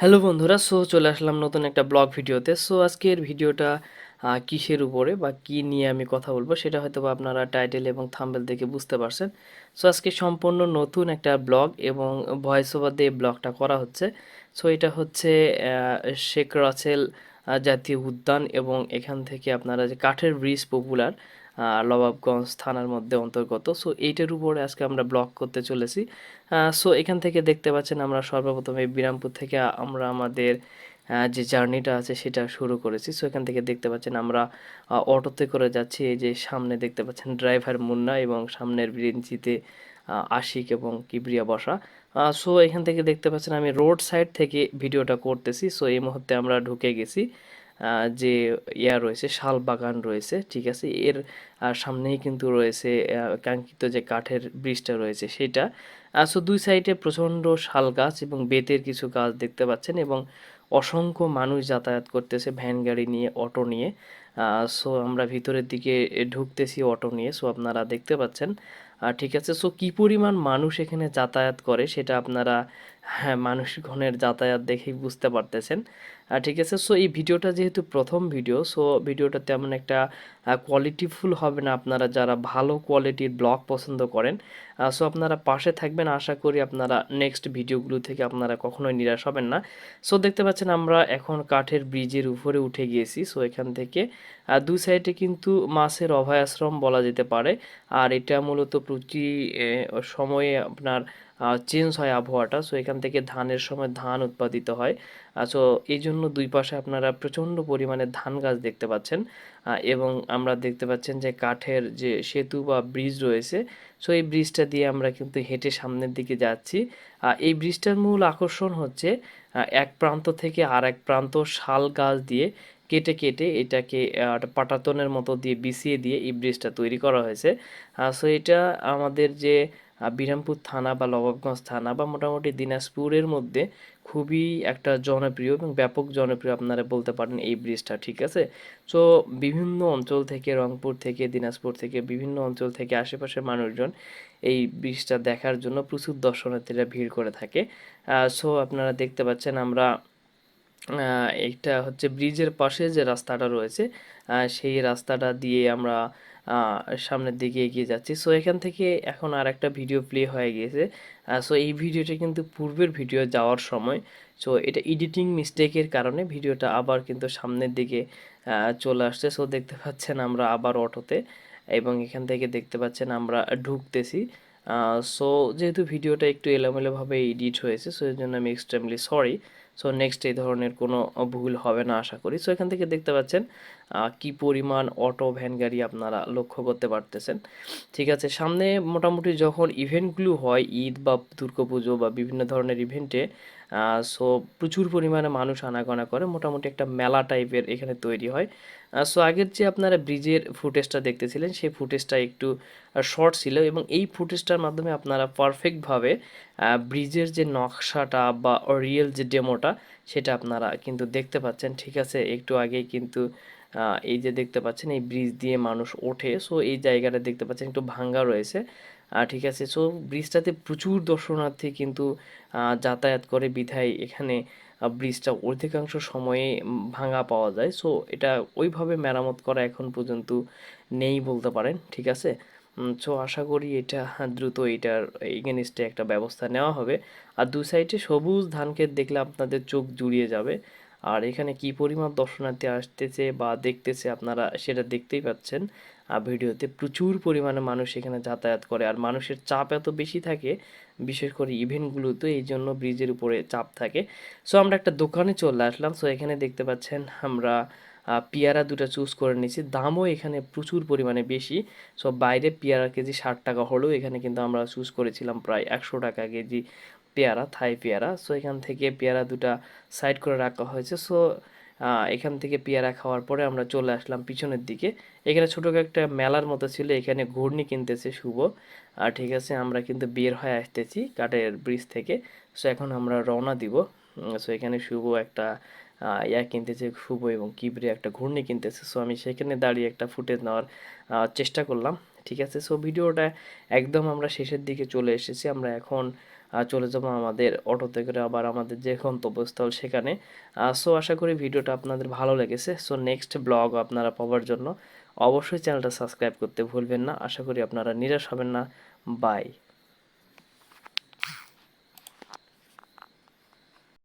Hello বন্ধুরা so চলে আসলাম নতুন একটা ব্লগ ভিডিওতে। সো আজকের ভিডিওটা কিসের উপরে বা কি নিয়ে আমি কথা বলব সেটা হয়তো আপনারা টাইটেল এবং থাম্বেল দেখে বুঝতে পারছেন। সো আজকে সম্পূর্ণ নতুন একটা ব্লগ এবং ভয়েস ওভার দিয়ে ব্লগটা করা হচ্ছে। সো এটা হচ্ছে শেখ আহ, জাতীয় উদ্যান এবং এখান থেকে আপনারা যে কাঠের ব্রিজ পপুলার লবাবগঞ্জ থানার মধ্যে অন্তর্গত। সো এইটার উপরে আজকে আমরা ব্লক করতে চলেছি। সো এখান থেকে দেখতে পাচ্ছেন আমরা সর্বপ্রথম বিরামপুর থেকে আমরা আমাদের যে জার্নিটা আছে সেটা শুরু করেছি। সো এখান থেকে দেখতে পাচ্ছেন আমরা অটোতে করে যাচ্ছি। এই যে সামনে দেখতে পাচ্ছেন ড্রাইভার মুন্না এবং সামনের ব্রেঞ্চিতে আশিক এবং কিবরিয়া বসা। সো এখান থেকে দেখতে পাচ্ছেন আমি রোড সাইড থেকে ভিডিওটা করতেছি। সো এই মুহূর্তে আমরা ঢুকে গেছি। যে ইয়া রয়েছে, শাল বাগান রয়েছে, ঠিক আছে? এর সামনেই কিন্তু রয়েছে কাঙ্ক্ষিত যে কাঠের ব্রিজটা রয়েছে সেটা। সো দুই সাইডে প্রচণ্ড শাল গাছ এবং বেতের কিছু গাছ দেখতে পাচ্ছেন এবং অসংখ্য মানুষ যাতায়াত করতেছে ভ্যান গাড়ি নিয়ে, অটো নিয়ে। সো আমরা ভিতরের দিকে ঢুকতেছি অটো নিয়ে সো আপনারা দেখতে পাচ্ছেন। ঠিক আছে সো কী পরিমাণ মানুষ এখানে যাতায়াত করে সেটা আপনারা হ্যাঁ মানুষগণের যাতায়াত দেখেই বুঝতে পারতেছেন। আর ঠিক আছে সো এই ভিডিওটা যেহেতু প্রথম ভিডিও সো ভিডিওটা তেমন একটা কোয়ালিটিফুল হবে না আপনারা যারা ভালো কোয়ালিটির ব্লগ পছন্দ করেন। সো আপনারা পাশে থাকবেন, আশা করি আপনারা নেক্সট ভিডিওগুলো থেকে আপনারা কখনোই নিরাশ হবেন না। সো দেখতে পাচ্ছেন আমরা এখন কাঠের ব্রিজের উপরে উঠে গিয়েছি সো এখান থেকে দুই সাইডে কিন্তু মাছের অভয়াশ্রম বলা যেতে পারে। আর এটা মূলত প্রতি সময়ে আপনার চেঞ্জ হয় আবহাওয়াটা। সো এখান থেকে ধানের সময় ধান উৎপাদিত হয়। সো এই জন্য দুই পাশে আপনারা প্রচণ্ড পরিমাণে ধান গাছ দেখতে পাচ্ছেন। এবং আমরা দেখতে পাচ্ছেন যে কাঠের যে সেতু বা ব্রিজ রয়েছে সো এই ব্রিজটা দিয়ে আমরা কিন্তু হেঁটে সামনের দিকে যাচ্ছি। এই ব্রিজটার মূল আকর্ষণ হচ্ছে এক প্রান্ত থেকে আর এক প্রান্ত শাল গাছ দিয়ে কেটে কেটে এটাকে পাটাতনের মতো দিয়ে বিছিয়ে দিয়ে এই ব্রিজটা তৈরি করা হয়েছে। সো এটা আমাদের যে বিরামপুর থানা বা নবাবগঞ্জ থানা বা মোটামুটি দিনাজপুরের মধ্যে খুবই একটা জনপ্রিয় এবং ব্যাপক জনপ্রিয় আপনারা বলতে পারেন এই ব্রিজটা, ঠিক আছে? সো বিভিন্ন অঞ্চল থেকে, রংপুর থেকে, দিনাজপুর থেকে, বিভিন্ন অঞ্চল থেকে আশেপাশের মানুষজন এই ব্রিজটা দেখার জন্য প্রচুর দর্শনার্থীরা ভিড় করে থাকে। সো আপনারা দেখতে পাচ্ছেন আমরা এইটা হচ্ছে ব্রিজের পাশে যে রাস্তাটা রয়েছে সেই রাস্তাটা দিয়ে আমরা সামনের দিকে এগিয়ে যাচ্ছি। সো এখান থেকে এখন আর একটা ভিডিও প্লে হয়ে গিয়েছে। সো এই ভিডিওটা কিন্তু পূর্বের ভিডিও যাওয়ার সময়। সো এটা এডিটিং মিস্টেকের কারণে ভিডিওটা আবার কিন্তু সামনের দিকে চলে আসছে। সো দেখতে পাচ্ছেন আমরা আবার অটোতে এবং এখান থেকে দেখতে পাচ্ছেন আমরা ঢুকতেছি। সো যেহেতু ভিডিওটা একটু এলোমেলোভাবে এডিট হয়েছে সো এর জন্য আমি এক্সট্রিমলি সরি সো নেক্সট এই ধরনের কোনো ভুল হবে না আশা করি। সো এখান থেকে দেখতে পাচ্ছেন কি পরিমাণ অটো ভ্যান গাড়ি আপনারা লক্ষ্য করতে পারতেছেন। ঠিক আছে, সামনে মোটামুটি যখন ইভেন্টগুলো হয়, ঈদ বা দুর্গাপুজো বা বিভিন্ন ধরনের ইভেন্টে সো প্রচুর পরিমাণে মানুষ আনাগোনা করে। মোটামুটি একটা মেলা টাইপের এখানে তৈরি হয়। সো আগের যে আপনারা ব্রিজের ফুটেজটা দেখতেছিলেন, সেই ফুটেজটা একটু শর্ট ছিল এবং এই ফুটেজটার মাধ্যমে আপনারা পারফেক্টভাবে ব্রিজের যে নকশাটা বা রিয়েল যে ডেমোটা সেটা আপনারা কিন্তু দেখতে পাচ্ছেন। ঠিক আছে, একটু আগেই কিন্তু এই যে দেখতে পাচ্ছেন, এই ব্রিজ দিয়ে মানুষ ওঠে। সো এই জায়গাটা দেখতে পাচ্ছেন, একটু ভাঙ্গা রয়েছে। ঠিক আছে। সো ব্রিজটাতে প্রচুর দর্শনার্থী কিন্তু যাতায়াত করে বিধায় এখানে ব্রিজটা অধিকাংশ সময়ে ভাঙা পাওয়া যায়। সো এটা ওইভাবে মেরামত করা এখন পর্যন্ত নেই বলতে পারেন, ঠিক আছে? সো আশা করি এটা দ্রুত এটার এগেনিস্টে একটা ব্যবস্থা নেওয়া হবে। আর দু সাইডে সবুজ ধান ক্ষেত দেখলে আপনাদের চোখ জুড়িয়ে যাবে। আর এখানে কি পরিমাণ দর্শনার্থী আসতেছে বা দেখতেছে আপনারা সেটা দেখতেই পাচ্ছেন। আর ভিডিওতে প্রচুর পরিমাণে মানুষ এখানে যাতায়াত করে আর মানুষের চাপ এত বেশি থাকে, বিশেষ করে ইভেন্টগুলোতে এই জন্য ব্রিজের উপরে চাপ থাকে। সো আমরা একটা দোকানে চলে আসলাম। সো এখানে দেখতে পাচ্ছেন আমরা পেয়ারা দুটো চুজ করে নিয়েছি। দামও এখানে প্রচুর পরিমাণে বেশি। সো বাইরে পেয়ারা কেজি ষাট টাকা হলেও এখানে কিন্তু আমরা চুজ করেছিলাম প্রায় একশো টাকা কেজি পেয়ারা, থাই পেয়ারা। সো এখান থেকে পেয়ারা দুটা সাইড করে রাখা হয়েছে। সো এখান থেকে পেয়ারা খাওয়ার পরে আমরা চলে আসলাম পিছনের দিকে। এখানে ছোটো একটা মেলার মতো ছিল। এখানে ঘূর্ণি কিনতেছে শুভ। আর ঠিক আছে, আমরা কিন্তু বের হয়ে আসতেছি কাঠের ব্রিজ থেকে। সো এখন আমরা রওনা দিব। সো এখানে শুভ একটা ইয়া কিনতেছে, শুভ এবং কিবরি একটা ঘূর্ণি কিনতেছে। সো আমি সেখানে দাঁড়িয়ে একটা ফুটেজ নেওয়ার চেষ্টা করলাম, ঠিক আছে? সো ভিডিওটা একদম আমরা শেষের দিকে চলে এসেছি। আমরা এখন চলে যাব আমাদের অটোতে করে, আবার আমাদের যে গন্তব্যস্থল সেখানে। সো আশা করি ভিডিওটা আপনাদের ভালো লেগেছে। সো নেক্সট ব্লগ আপনারা পাওয়ার জন্য অবশ্যই চ্যানেলটা সাবস্ক্রাইব করতে ভুলবেন না। আশা করি আপনারা নিরাশ হবেন না। বাই